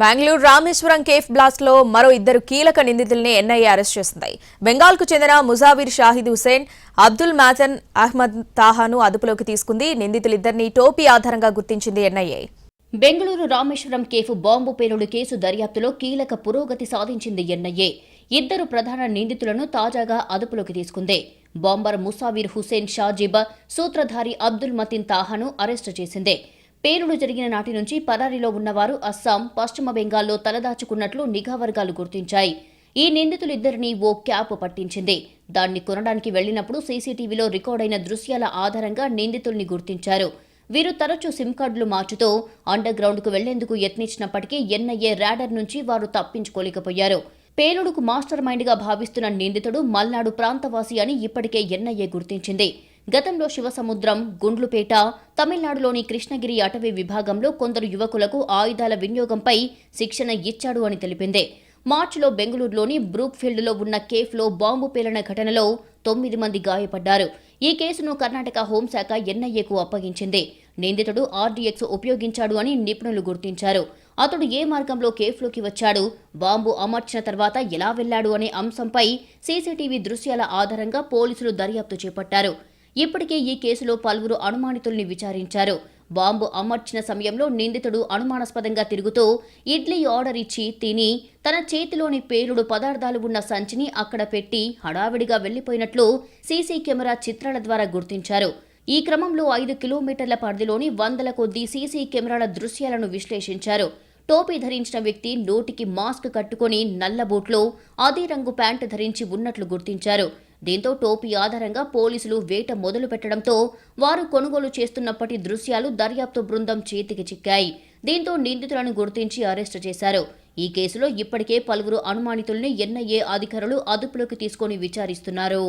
Bengaluru Rameshwaram cafe బ్లాస్ట్లో మరో ఇద్దరు కీలక నిందితుల్ని ఎన్ఐఏ అరెస్ట్ చేసింది. బెంగాల్కు చెందిన ముజావిర్ షాహిద్ హుసేన్ అబ్దుల్ మాతన్ అహ్మద్ తాహాను అదుపులోకి తీసుకుంది. నిందితులిద్దరిని టోపీ ఆధారంగా గుర్తించింది NIA. Bengaluru Rameshwaram cafe bomb పేలుడు కేసు దర్యాప్తులో కీలక పురోగతి సాధించింది ఎన్ఐఏ. ఇద్దరు ప్రధాన నిందితులను తాజాగా అదుపులోకి తీసుకుంది. బాంబర్ ముసావిర్ హుసేన్ షాజిబ్ సూత్రధారి అబ్దుల్ మతిన్ తాహాను అరెస్టు చేసింది. పేలుడు జరిగిన నాటి నుంచి పరారీలో ఉన్నవారు అస్సాం పశ్చిమ బెంగాల్లో తలదాచుకున్నట్లు నిఘా వర్గాలు గుర్తించాయి. ఈ నిందితులిద్దరిని ఓ క్యాప్ పట్టించింది. దాన్ని కొనడానికి వెళ్ళినప్పుడు సీసీటీవీలో రికార్డైన దృశ్యాల ఆధారంగా నిందితుల్ని గుర్తించారు. వీరు తరచూ సిమ్ కార్డులు మార్చుతూ అండర్ గ్రౌండ్కు వెళ్ళేందుకు యత్నించినప్పటికీ ఎన్ఐఏ ర్యాడర్ నుంచి వారు తప్పించుకోలేకపోయారు. పేలుడుకు మాస్టర్ మైండ్గా భావిస్తున్న నిందితుడు మల్నాడు ప్రాంతవాసి అని ఇప్పటికే ఎన్ఐఏ గుర్తించింది. గతంలో శివసముద్రం గుండ్లుపేట తమిళనాడులోని కృష్ణగిరి అటవీ విభాగంలో కొందరు యువకులకు ఆయుధాల వినియోగంపై శిక్షణ ఇచ్చాడు అని తెలిపింది. మార్చిలో బెంగళూరులోని బ్రూక్ఫీల్డ్లో ఉన్న కేఫ్లో బాంబు పేలిన ఘటనలో తొమ్మిది మంది గాయపడ్డారు. ఈ కేసును కర్ణాటక హోంశాఖ ఎన్ఐఏకు అప్పగించింది. నిందితుడు ఆర్డీఎక్స్ ఉపయోగించాడు అని నిపుణులు గుర్తించారు. అతడు ఏ మార్గంలో కేఫ్లోకి వచ్చాడు బాంబు అమర్చిన తర్వాత ఎలా వెళ్ళాడు అనే అంశంపై సీసీటీవీ దృశ్యాల ఆధారంగా పోలీసులు దర్యాప్తు చేపట్టారు. ఇప్పటికే ఈ కేసులో పలువురు అనుమానితుల్ని విచారించారు. బాంబు అమర్చిన సమయంలో నిందితుడు అనుమానాస్పదంగా తిరుగుతూ ఇడ్లీ ఆర్డర్ ఇచ్చి తిని తన చేతిలోని పేలుడు పదార్థాలు ఉన్న సంచిని అక్కడ పెట్టి హడావిడిగా వెళ్ళిపోయినట్లు సీసీ కెమెరా చిత్రాల ద్వారా గుర్తించారు. ఈ క్రమంలో ఐదు కిలోమీటర్ల పరిధిలోని వందల కొద్దీ సీసీ కెమెరాల దృశ్యాలను విశ్లేషించారు. టోపీ ధరించిన వ్యక్తి నోటికి మాస్క్ కట్టుకుని నల్ల బూట్లో అదే రంగు ప్యాంటు ధరించి ఉన్నట్లు గుర్తించారు. దీంతో టోపీ ఆధారంగా పోలీసులు వేట మొదలు పెట్టడంతో వారు కొనుగోలు చేస్తున్నప్పటి దృశ్యాలు దర్యాప్తు బృందం చేతికి చిక్కాయి. దీంతో నిందితులను గుర్తించి అరెస్టు చేశారు. ఈ కేసులో ఇప్పటికే పలువురు అనుమానితుల్ని ఎన్ఐఏ అధికారులు అదుపులోకి తీసుకొని విచారిస్తున్నారు.